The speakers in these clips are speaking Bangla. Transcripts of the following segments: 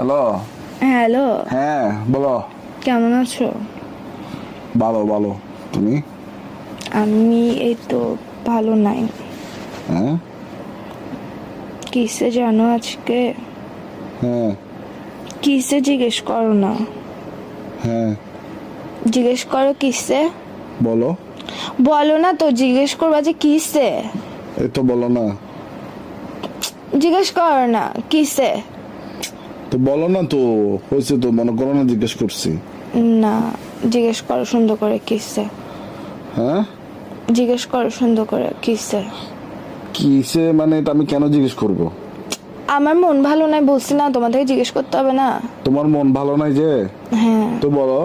হ্যালো? হ্যালো। হ্যাঁ বলো। কেমন আছো? ভালো ভালো। তুমি? আমি এই তো ভালো নাই। হ্যাঁ? কিসে জানো আজকে? হ্যাঁ। কিসে জিজ্ঞেস করো না। হ্যাঁ। জিজ্ঞেস করো কিসে? বলো। বলো না তো জিজ্ঞেস করবা যে কিসে? এই তো বলো না। জিজ্ঞেস করো না কিসে? তো বলো না তো হয়েছে তো মনে করো না জিজ্ঞেস করছি। না জিজ্ঞেস করো সুন্দর করে কিসে হ্যাঁ? জিজ্ঞেস করো সুন্দর করে কিসে কিসে মানে এটা আমি কেন জিজ্ঞেস করব? আমার মন ভালো নাই বলছি না তোমাদেরকে জিজ্ঞেস করতে হবে না। তোমার মন ভালো নাই যে? হ্যাঁ। তো বলো।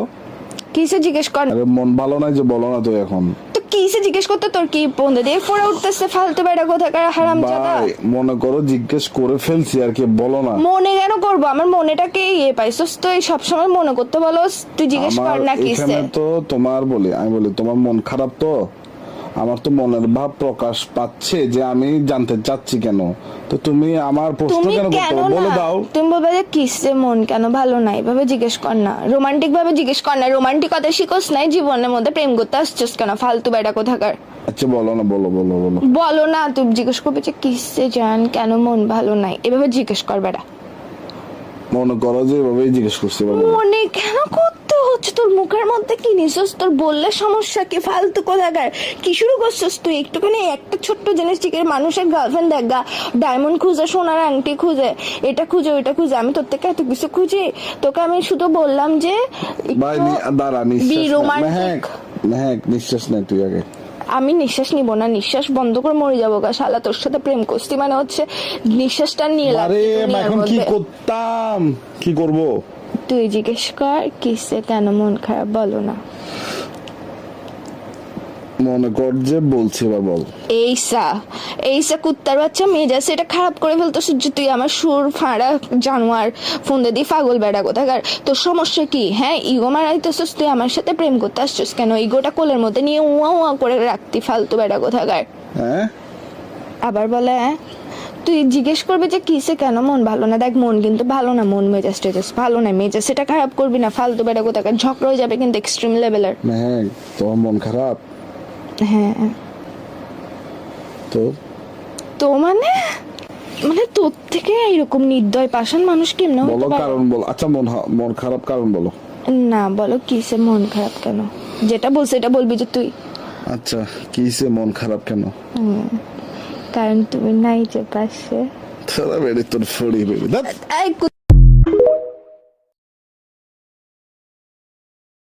কিসে জিজ্ঞেস কর আরে মন ভালো নাই যে বলো না তো এখন। কিসে জিজ্ঞেস করতে তোর কি বন্ধু দিয়ে ফোড়ে উঠতেছে ফালতু বেড়া কোথাকার হারাম ভাই মনে করো জিজ্ঞেস করে ফেলছি আর কি বলো না। মনে কেন করব? আমার মনেটাকে ইয়ে পাইছস তো এই সবসময় মনে করতে বলো তুই জিজ্ঞেস কর না কিসে। তো তোমার বলি আমি বলি তোমার মন খারাপ তো? আমার তো মনের ভাব প্রকাশ পাচ্ছে যে আমি জানতে চাচ্ছি কেন। তো তুমি আমার প্রশ্ন কেন করতে বলে দাও। তুমি বলবে যে কিসে মন? কেন ভালো নাই এভাবে জিজ্ঞেস কর না। রোমান্টিক ভাবে জিজ্ঞেস কর না। রোমান্টিকতা শিখোস নাই জীবনের মধ্যে প্রেম করতে আসছিস কেন? ফালতু বেড়া কোথাকার? আচ্ছা বলো না বলো বলো বলো। বলো না তুই জিজ্ঞেস করবে যে কিসে জান? কেন মন ভালো নাই? এভাবে জিজ্ঞেস কর বেড়া। মনে করো যে এভাবেই জিজ্ঞেস করছি মনে কেন করতে তোর মুখের মধ্যে কি নিছিস তোর বললে সমস্যা কি ফালতু কোথাকার কি শুরু করছিস তুই? একটুখানি একটা ছোট্ট জিনিস ঠিক মানুষের গার্লফ্রেন্ড দেখ গা। ডায়মন্ড খুঁজে সোনার আংটি খুঁজে এটা খুঁজে ওইটা খুঁজে। আমি তোর থেকে এত কিছু খুঁজি? তোকে আমি শুধু বললাম যে দাঁড়া নিঃশ্বাস নে। romantic। মেহেক মেহেক নিঃশ্বাস নেই তুই আগে। আমি নিঃশ্বাস নিব না নিঃশ্বাস বন্ধ করে মরে যাব গা। শালা তোর সাথে প্রেম করছি মানে হচ্ছে নিঃশ্বাসটা নিয়ে আরে এখন কি করতাম? কি করব? তুই জিজ্ঞেস কর কিসে কেন মন খারাপ বলো না। মনে কর যে বলছি বা বল। এইসা এইসা কুত্তার বাচ্চা মেজাজ এটা খারাপ করে ফেলতো সূর্য তুই আমার সুর ফাঁড়া জানোয়ার ফোন দিই পাগল বেড়া কোথাকার। তোর সমস্যা কি? হ্যাঁ ইগো মারাইতেছিস তুই আমার সাথে প্রেম করতে আসছিস কেন? ইগোটা কোলের মধ্যে নিয়ে উয়া উয়া করে রাখতি ফালতু বেড়া কোথাকার। হ্যাঁ? আবার বলে হ্যাঁ তুই জিজ্ঞেস করবি যে কিসে কেন? মন ভালো না। দেখ মন কিন্তু ভালো না মন মেজাজ টেজাজ ভালো না। মেজাজ সেটা খারাপ করবি না। ফালতু বেড়া কোথাকার ঝগড়া হয়ে যাবে কিন্তু এক্সট্রিম লেভেলের মেহেক তোমার মন খারাপ? হ্যাঁ। তো? তো মানে? মানে তোর থেকে এরকম নির্দয় পাষাণ মানুষ কেমন বলো কারণ বলো। আচ্ছা মন মন খারাপ কারণ বলো। না বলো কিসে মন খারাপ কেন? যেটা বলছে এটা বলবি যে তুই। আচ্ছা কিসে মন খারাপ কেন? কারণ তুমি নাই যে পাশে। তোরা বেড়ে তোর ফড়ি